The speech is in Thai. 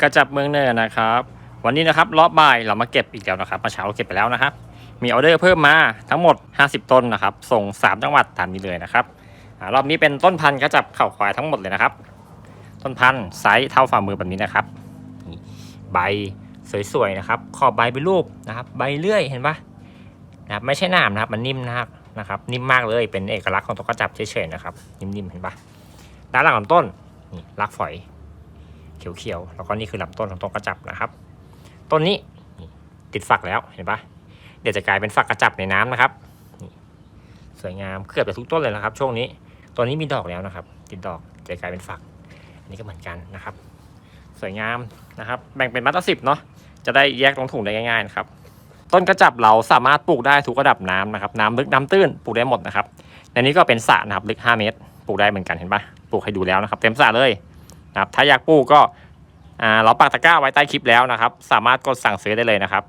กระจับเมืองเนินนะครับ วันนี้นะครับรอบบ่ายเรามาเก็บอีกแล้วนะครับมื่อเช้าเราเก็บไปแล้วนะครับ มีออเดอร์เพิ่มมาทั้งหมด 50 ต้นนะครับ ส่ง 3 จังหวัดตามนี้เลยนะครับอรอบนี้เป็นต้นพันธุ์กระจับเข่าควายทั้งหมดเลยนะครับ ต้นพันธุ์ไซส์เท่าฝ่ามือแบบนี้นะครับ ใบสวยๆนะครับขอบใบเป็นรูปนะครับ ใบเลื่อยเห็นปะนะครับไม่ใช่หนามนะครับ มันนิ่มนะครับนะครับ นิ่มมากเลยเป็นเอกลักษณ์ของตัวกระจับเฉยๆนะครับ นิ่มๆเห็นปะด้านหลังลำต้นนี่รากฝอย เขียวๆ แล้วก็นี่คือลำต้นของต้นกระจับนะครับ ต้นนี้ติดฝักแล้วเห็นปะเดี๋ยวจะกลายเป็นฝักกระจับในน้ำนะครับ สวยงามเกือบจะทุกต้นเลยนะครับ ช่วงนี้ตัวนี้มีดอกแล้วนะครับ ติดดอกจะกลายเป็นฝัก อันนี้ก็เหมือนกันนะครับ สวยงามนะครับ แบ่งเป็นมัดละสิบเนาะจะได้แยกลงถุงได้ง่ายๆนะครับต้นกระจับเราสามารถปลูกได้ทุกระดับน้ำนะครับ น้ำลึกน้ำตื้นปลูกได้หมดนะครับในนี้ก็เป็นสระนะครับลึก 5 เมตร ปลูกได้เหมือนกันเห็นปะปลูกให้ดูแล้วนะครับ เต็มสระเลย นะครับถ้าอยากปลูกก็เราปักตะกร้าไว้ใต้คลิปแล้วนะครับ สามารถกดสั่งซื้อได้เลยนะครับ